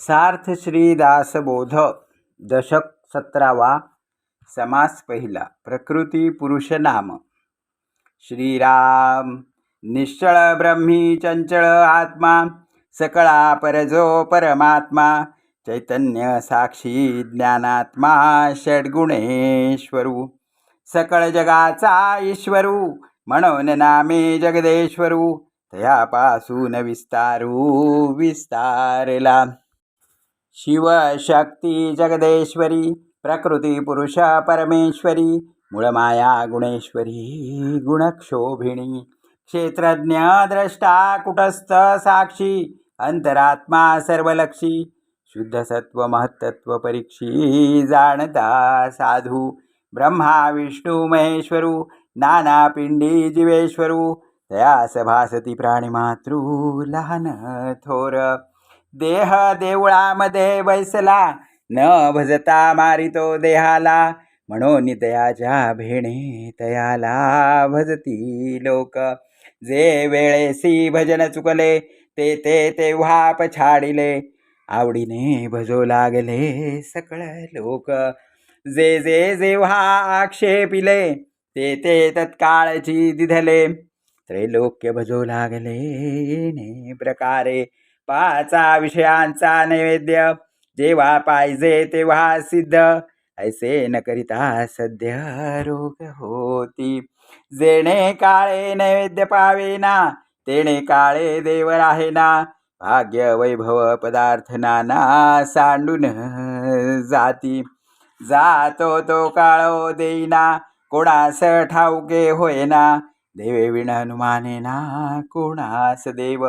सार्थ श्रीदासबोध दशक सतरावा समास पहिला प्रकृती पुरुष नाम। श्रीराम निश्चळ ब्रह्मी चंचळ आत्मा सकळा परजो परमात्मा चैतन्य साक्षी ज्ञानात्मा षड्गुणेश्वरू। सकळ जगाचा ईश्वरू म्हणून नामे जगदेश्वरू तयापासून विस्तारू विस्तारला। शिवशक्ती जगदेश्वरी प्रकृती पुरुषा परमेश्वरी मूळमाया गुणेश्वरी गुणक्षोभिणी क्षेत्रज्ञ द्रष्टा कुटस्थ साक्षी अंतरात्मा सर्वलक्षी शुद्ध सत्व महत्त्व परीक्षी जाणता साधू ब्रह्मा विष्णू महेश्वरू नाना पिंडी जीवेश्वरू तया सभासती प्राणीमातृ लहान थोर देह देवळामध्ये बैसला. न भजता मारितो देहाला. म्हणून दयाच्या भेणे तयाला भजती लोक. जे वेळेसी भजन चुकले ते ते तेव्हा पछाडिले. आवडीने भजो लागले सकळ लोक. जे जे जेव्हा आक्षेपिले ते ते तत्काळची दिधले. त्रैलोक्य भजो लागले येणे प्रकारे. पाचा विषयांचा नैवेद्य जेव्हा पाहिजे तेव्हा सिद्ध. ऐसे न करिता सध्या रोग होती. जेणे काळे नैवेद्य पावेना तेणे काळे देव राहेना. भाग्य वैभव पदार्थ नाना सांडून जाती. जातो तो काळो देईना कोणास ठाऊके होयना. देवे विण हनुमानेना कोणास देव.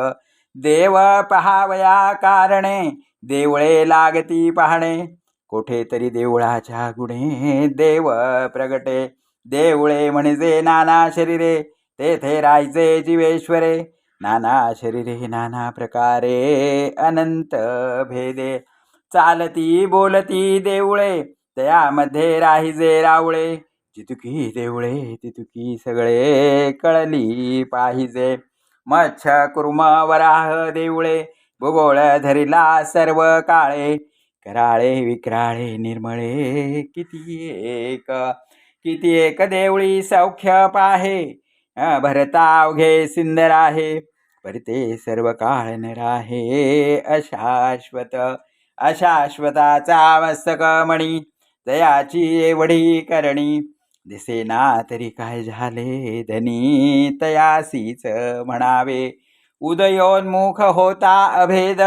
देव पहावया कारणे देवळे लागती पाहणे. कुठेतरी देवळाच्या गुणे देव प्रगटे देवळे म्हणजे नाना शरीरे तेथे राहायचे जीवेश्वरे. नाना शरीरे नाना प्रकारे अनंत भेदे. चालती बोलती देवळे त्यामध्ये राहिजे रावळे. जितुकी देवळे तितुकी सगळे कळली पाहिजे. मच्छ कुर्म वराह देवळे भूगोळ धरिला सर्व काळे. कराळे विक्राळे निर्मळे किती एक किती एक देवळी सौख्य पाहे. भरता अवघे सिंदर आहे परते सर्व काळ न राहे. अशाश्वत अशाश्वताचा मस्तक मणी दयाची एवढी करणी. दिसेना तरी काय झाले? धनी तयासीच म्हणावे. उदयोन्मुख होता अभेद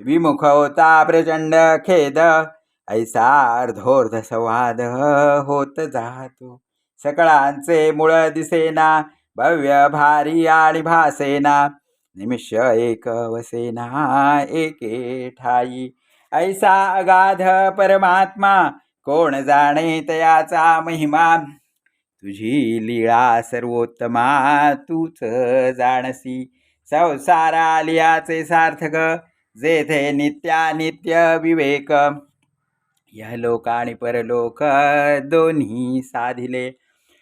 विमुख होता प्रचंड खेद. ऐसा अर्धोर्ध संवाद होत जातो. सकळांचे मूळ दिसेना भव्य भारी आणि भासेना. निमिष एक वसेना एके ठाई. ऐसा अगाध परमात्मा कोण जाणे तयाचा महिमा? तुझी लीळा सर्वोत्तमा तूच जाणसी. संसारा लियाचे सार्थक जेथे नित्यानित्य विवेक. यहलोक आणि परलोक दोन्ही साधिले.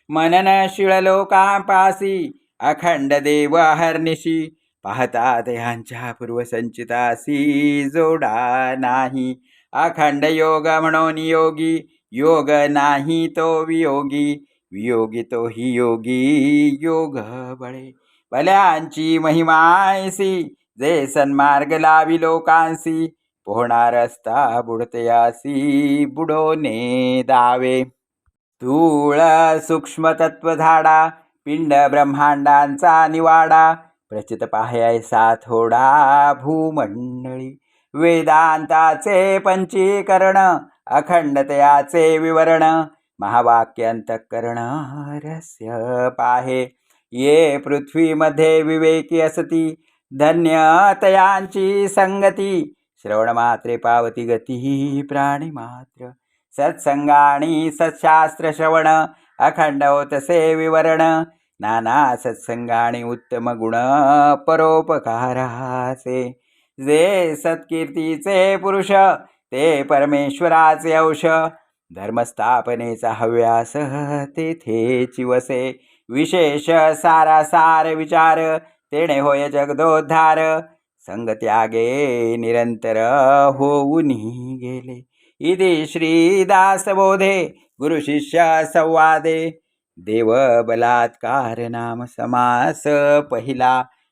मनन लोकांपासी अखंड देव हरनिशी. पाहता देहांच्या पूर्वसंचितासी जोडा नाही. अखंड योग म्हणून योगी योग नाही तो वियोगी वियोगी तो ही योगी योग बळे. भल्यांची महिमायसी जे सन्मार्ग लावी लोकांसी पोहणार असता बुडतयासी बुडोने दावे. तूळ सूक्ष्म तत्व झाडा पिंड ब्रह्मांडांचा निवाडा प्रचित पाहायसा थोडा भूमंडळी. वेदांताचे पंचीकरण अखंडतयाचे विवरण महावाक्यंतकरण रस्य पाहे. ये पृथ्वीमध्ये विवेकी असती धन्यतयांची संगती. श्रवणमात्रे पावती गती प्राणीमात्र सत्संगाणी सत्शास्त्र श्रवण अखंड होतसे विवरण. नाना सत्संगाणी उत्तम गुण परोपकाराचे. जे सत्कीर्तीचे पुरुष ते परमेश्वराचे अंश. धर्मस्थापनेचा हव्यास तेथे चिवसे विशेष सारासार विचार तेणे होय जगदोद्धार. संगत्यागे निरंतर होऊन गेले. इति श्रीदासबोधे गुरुशिष्य संवादे. देव बलात्कार नाम समास पहिला.